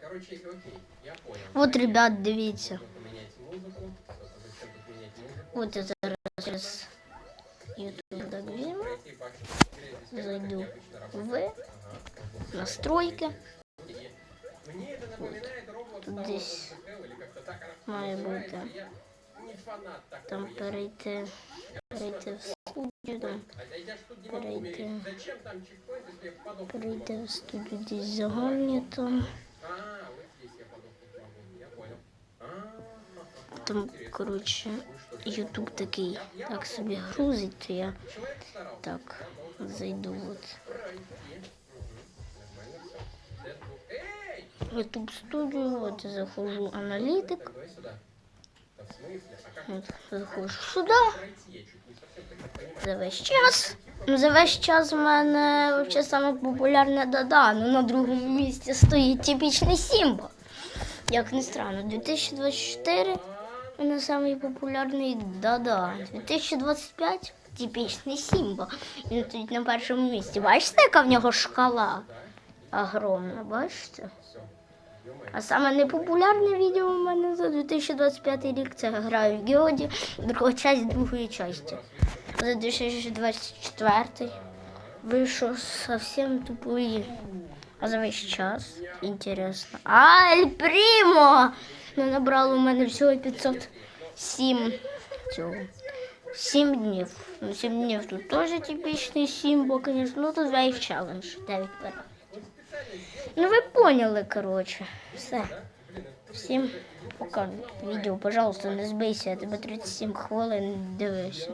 короче, окей, я понял. От, ребят, дивіться. Нужно поменять музыку. Зачем тут менять музыку? От я зараз через YouTube так візьму. Пройти по грязь, Зайду как я обычно работаю. в Ага. настройки. Мне это напоминает Roblox Тут Tower десь of или как-то так оно має называется. бути. Я не фанат такого. Там я- перейти, перейти в студію, там, А я ж тут не могу перейти. умереть. Зачем там чекпоинт, если я подохну? перейти в студію десь загальні там. Там, коротше, YouTube такий так собі грузить, то я Человек старался. так зайду от Пройти. Мгм. Нормально всё. Deadpool. Эй! YouTube студію, от заходжу аналітик, Давай сюда. Да в смысле? А как от заходжу сюди. пройти? Я чуть не совсем так не понимаю. За весь час. Ну, за весь час в мене взагалі саме популярне Дада. Ну на другому місці стоїть типічний Сімба. Як не странно, 2024 у мене самий популярний Дада. 2025 типічний Сімба. Він стоїть на першому місці. Бачите, яка в нього шкала? Огромна, бачите? Всё. Ё-моё. А саме непопулярне відео у мене за 2025 рік це граю в Геоді, друга часть другої частини. За 2024 вийшов зовсім тупої. А за весь час інтересно. Аль Прімо! Ну, набрало у мене всього 507 цього. 7 днів. Ну, 7 днів тут теж типічний 7, бо, звісно, ну тут вейв челендж. 9 переглядів. Ну ви поняли, коротше. Все. Всім пока. Відео, пожалуйста, не збийся, я тебе 37 хвилин дивився.